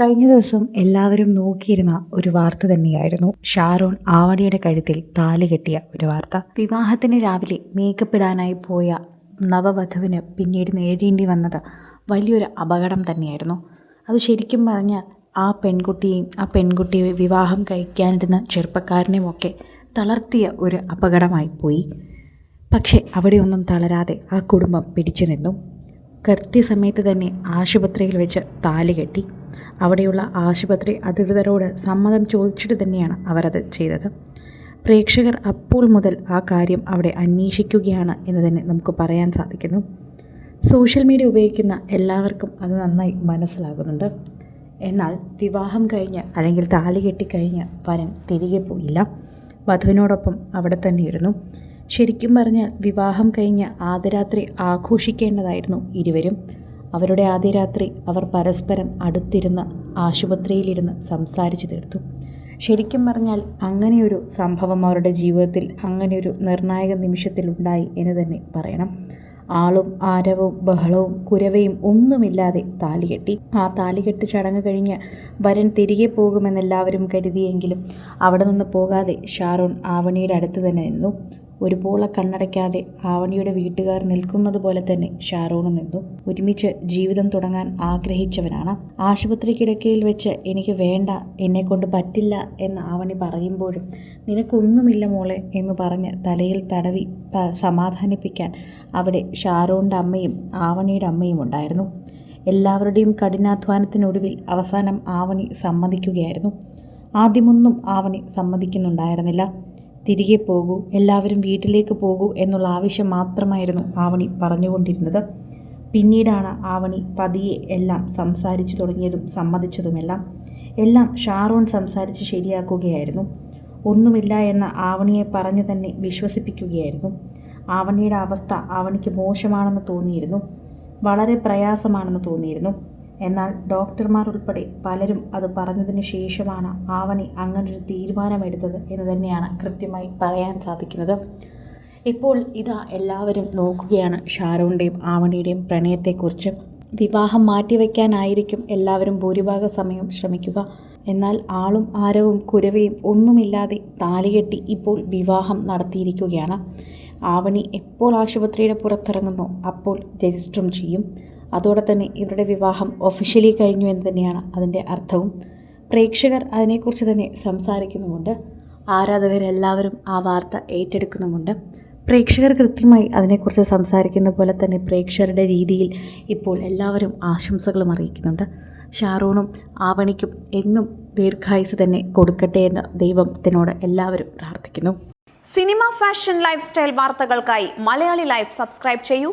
കഴിഞ്ഞ ദിവസം എല്ലാവരും നോക്കിയിരുന്ന ഒരു വാർത്ത തന്നെയായിരുന്നു. ഷാരോൺ ആവടിയുടെ കഴുത്തിൽ താലി കെട്ടിയ ഒരു വാർത്ത. വിവാഹത്തിന് രാവിലെ മേക്കപ്പ് ഇടാനായി പോയ നവവധുവിന് പിന്നീട് നേടേണ്ടി വന്നത് വലിയൊരു അപകടം തന്നെയായിരുന്നു. അത് ശരിക്കും പറഞ്ഞാൽ ആ പെൺകുട്ടിയെയും ആ പെൺകുട്ടിയെ വിവാഹം കഴിക്കാനിരുന്ന ചെറുപ്പക്കാരനെയും ഒക്കെ തളർത്തിയ ഒരു അപകടമായി പോയി. പക്ഷേ അവിടെയൊന്നും തളരാതെ ആ കുടുംബം പിടിച്ചു നിന്നു. കൃത്യസമയത്ത് തന്നെ ആശുപത്രിയിൽ വെച്ച് താലി കെട്ടി. അവിടെയുള്ള ആശുപത്രി അധികൃതരോട് സമ്മതം ചോദിച്ചിട്ട് തന്നെയാണ് അവരത് ചെയ്തത്. പ്രേക്ഷകർ അപ്പോൾ മുതൽ ആ കാര്യം അവിടെ അന്വേഷിക്കുകയാണ് എന്ന് തന്നെ നമുക്ക് പറയാൻ സാധിക്കുന്നു. സോഷ്യൽ മീഡിയ ഉപയോഗിക്കുന്ന എല്ലാവർക്കും അത് നന്നായി മനസ്സിലാകുന്നുണ്ട്. എന്നാൽ വിവാഹം കഴിഞ്ഞ് അല്ലെങ്കിൽ താലി കെട്ടിക്കഴിഞ്ഞ് വരൻ തിരികെ പോയില്ല. വധുവിനോടൊപ്പം അവിടെ തന്നെയിരുന്നു. ശരിക്കും പറഞ്ഞാൽ വിവാഹം കഴിഞ്ഞ് ആദ്യരാത്രി ആഘോഷിക്കേണ്ടതായിരുന്നു ഇരുവരും. അവരുടെ ആദ്യ രാത്രി അവർ പരസ്പരം അടുത്തിരുന്ന് ആശുപത്രിയിലിരുന്ന് സംസാരിച്ചു തീർത്തു. ശരിക്കും പറഞ്ഞാൽ അങ്ങനെയൊരു സംഭവം അവരുടെ ജീവിതത്തിൽ അങ്ങനെയൊരു നിർണായക നിമിഷത്തിൽ ഉണ്ടായി എന്ന് തന്നെ പറയണം. ആളും ആരവും ബഹളവും കുരവയും ഒന്നുമില്ലാതെ താലികെട്ടി ആ താലികെട്ട് ചടങ്ങ് കഴിഞ്ഞ് വരൻ തിരികെ പോകുമെന്നെല്ലാവരും കരുതിയെങ്കിലും അവിടെ നിന്ന് പോകാതെ ഷാറോൺ ആവണിയുടെ അടുത്ത് തന്നെ നിന്നു. ഒരുപോലെ കണ്ണടയ്ക്കാതെ ആവണിയുടെ വീട്ടുകാർ നിൽക്കുന്നത് പോലെ തന്നെ ഷാറോണും നിന്നു. ഒരുമിച്ച് ജീവിതം തുടങ്ങാൻ ആഗ്രഹിച്ചവനാണ്. ആശുപത്രി കിടക്കയിൽ വെച്ച് എനിക്ക് വേണ്ട എന്നെ കൊണ്ട് പറ്റില്ല എന്ന് ആവണി പറയുമ്പോഴും നിനക്കൊന്നുമില്ല മോളെ എന്ന് പറഞ്ഞ് തലയിൽ തടവി സമാധാനിപ്പിക്കാൻ അവിടെ ഷാറോണിന്റെ അമ്മയും ആവണിയുടെ അമ്മയും ഉണ്ടായിരുന്നു. എല്ലാവരുടെയും കഠിനാധ്വാനത്തിനൊടുവിൽ അവസാനം ആവണി സമ്മതിക്കുകയായിരുന്നു. ആദ്യമൊന്നും ആവണി സമ്മതിക്കുന്നുണ്ടായിരുന്നില്ല. തിരികെ പോകൂ എല്ലാവരും വീട്ടിലേക്ക് പോകൂ എന്നുള്ള ആവശ്യം മാത്രമായിരുന്നു ആവണി പറഞ്ഞുകൊണ്ടിരുന്നത്. പിന്നീടാണ് ആവണി പതിയെ എല്ലാം സംസാരിച്ചു തുടങ്ങിയതും സമ്മതിച്ചതുമെല്ലാം. എല്ലാം ഷാറോൺ സംസാരിച്ച് ശരിയാക്കുകയായിരുന്നു. ഒന്നുമില്ല എന്ന ആവണിയെ പറഞ്ഞു തന്നെ വിശ്വസിപ്പിക്കുകയായിരുന്നു. ആവണിയുടെ അവസ്ഥ ആവണിക്ക് മോശമാണെന്ന് തോന്നിയിരുന്നു. വളരെ പ്രയാസമാണെന്ന് തോന്നിയിരുന്നു. എന്നാൽ ഡോക്ടർമാർ ഉൾപ്പെടെ പലരും അത് പറഞ്ഞതിന് ശേഷമാണ് ആവണി അങ്ങനൊരു തീരുമാനമെടുത്തത് എന്ന് തന്നെയാണ് കൃത്യമായി പറയാൻ സാധിക്കുന്നത്. ഇപ്പോൾ ഇതാ എല്ലാവരും നോക്കുകയാണ് ഷാരോണിന്റെയും ആവണിയുടെയും പ്രണയത്തെക്കുറിച്ച്. വിവാഹം മാറ്റിവെക്കാനായിരിക്കും എല്ലാവരും ഭൂരിഭാഗ സമയം ശ്രമിക്കുക. എന്നാൽ ആളും ആരവും കുരവയും ഒന്നുമില്ലാതെ താലികെട്ടി ഇപ്പോൾ വിവാഹം നടത്തിയിരിക്കുകയാണ്. ആവണി എപ്പോൾ ആശുപത്രിയുടെ പുറത്തിറങ്ങുന്നു അപ്പോൾ രജിസ്റ്ററും ചെയ്യും. അതോടെ തന്നെ ഇവരുടെ വിവാഹം ഒഫീഷ്യലി കഴിഞ്ഞു എന്ന് തന്നെയാണ് അതിന്റെ അർത്ഥവും. പ്രേക്ഷകർ അതിനെക്കുറിച്ച് തന്നെ സംസാരിക്കുന്നുമുണ്ട്. ആരാധകരെല്ലാവരും ആ വാർത്ത ഏറ്റെടുക്കുന്നുമുണ്ട്. പ്രേക്ഷകർ കൃത്യമായി അതിനെക്കുറിച്ച് സംസാരിക്കുന്ന പോലെ തന്നെ പ്രേക്ഷകരുടെ രീതിയിൽ ഇപ്പോൾ എല്ലാവരും ആശംസകളും അറിയിക്കുന്നുണ്ട്. ഷാറൂണും ആവണിക്കും എന്നും ദീർഘായുസ് തന്നെ കൊടുക്കട്ടെ എന്ന് ദൈവത്തിനോട് എല്ലാവരും പ്രാർത്ഥിക്കുന്നു. സിനിമ ഫാഷൻ ലൈഫ് സ്റ്റൈൽ വാർത്തകൾക്കായി മലയാളി ലൈഫ് സബ്സ്ക്രൈബ് ചെയ്യൂ.